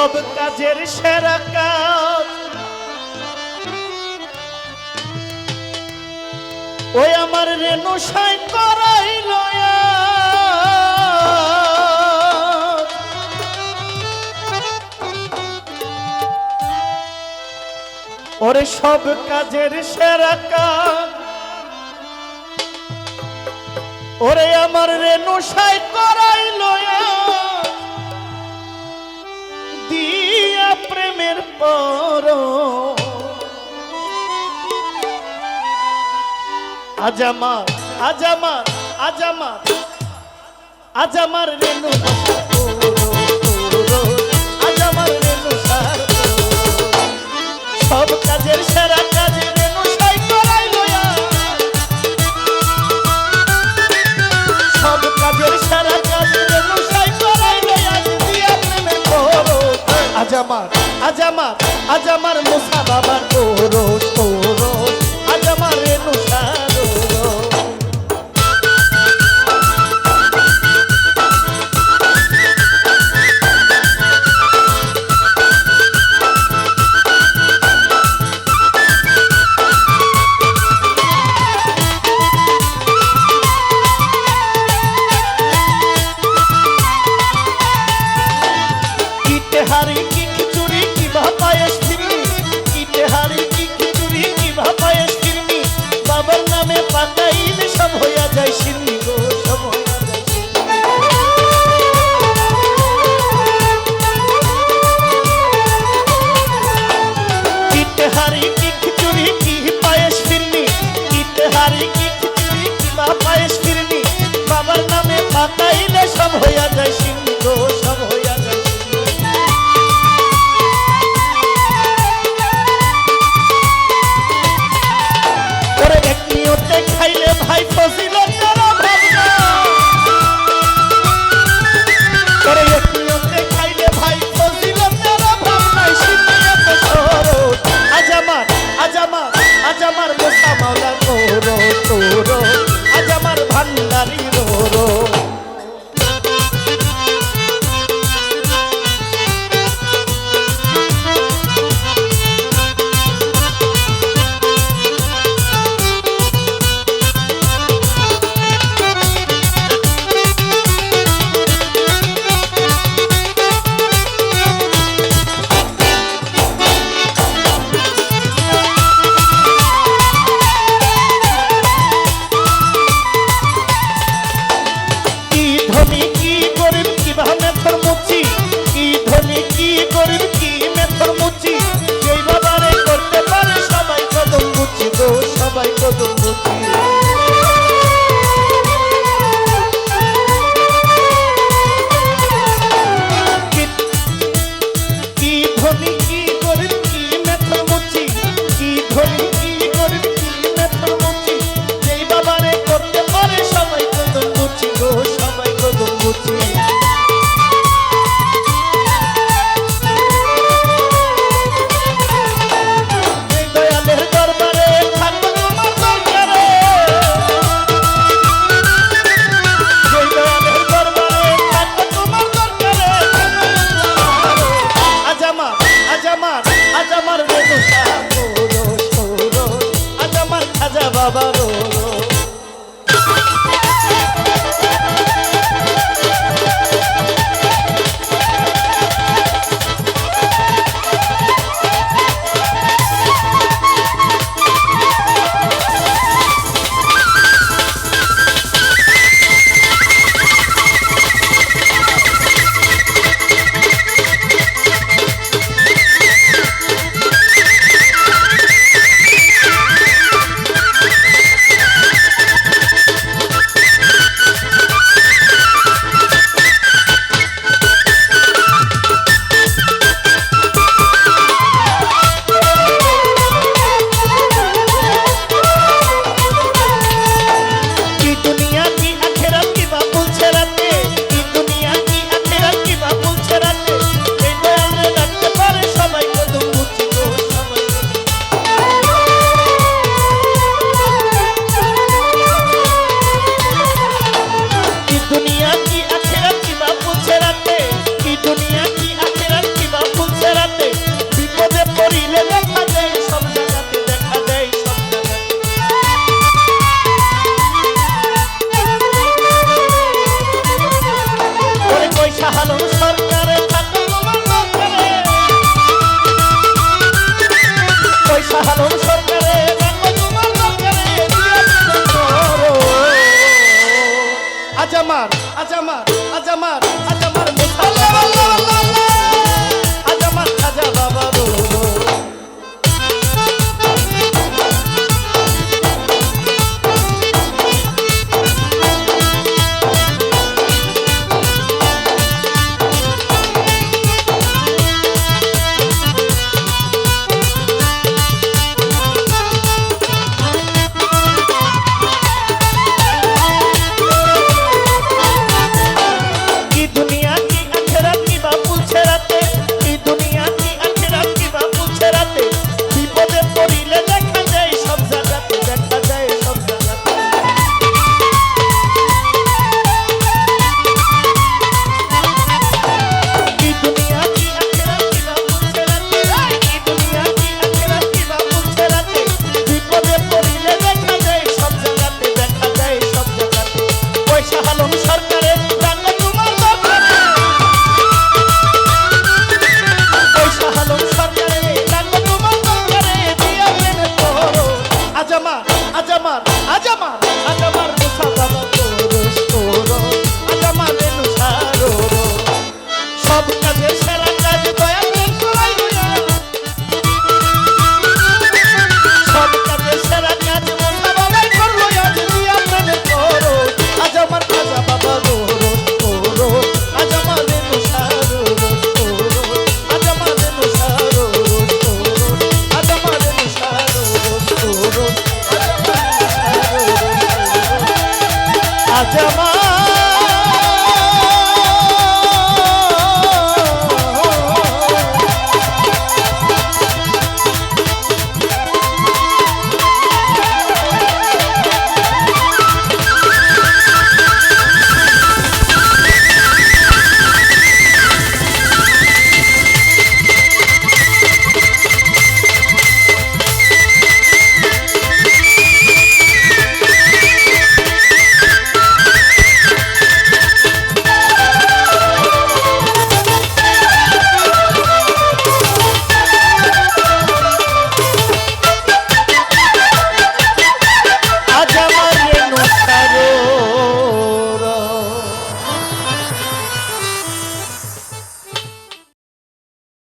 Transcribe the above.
সব কাজের সেরা কাজ। ওই আমার রেণু সাই করাইল ওরে সব কাজের সেরা কাজ। ওরে আমার রেণু সাই করাইল প্রেমের পর আজ আমার আজ আমার আজ আমার আজ আমার রেণু আমার, আজ আমার আজ আমার মুসা বাবার ওরস ওরস আজ আমার রেণু সার কিটে হারি কি খিচুড়ি কি ভাপায়েস ফিরনি কি খিচুড়ি, কি ভাপায়েস ফিরনি বাবার নামে পাকাইলে সব নামে পাকাইলে সব হইয়া যায় conmigo.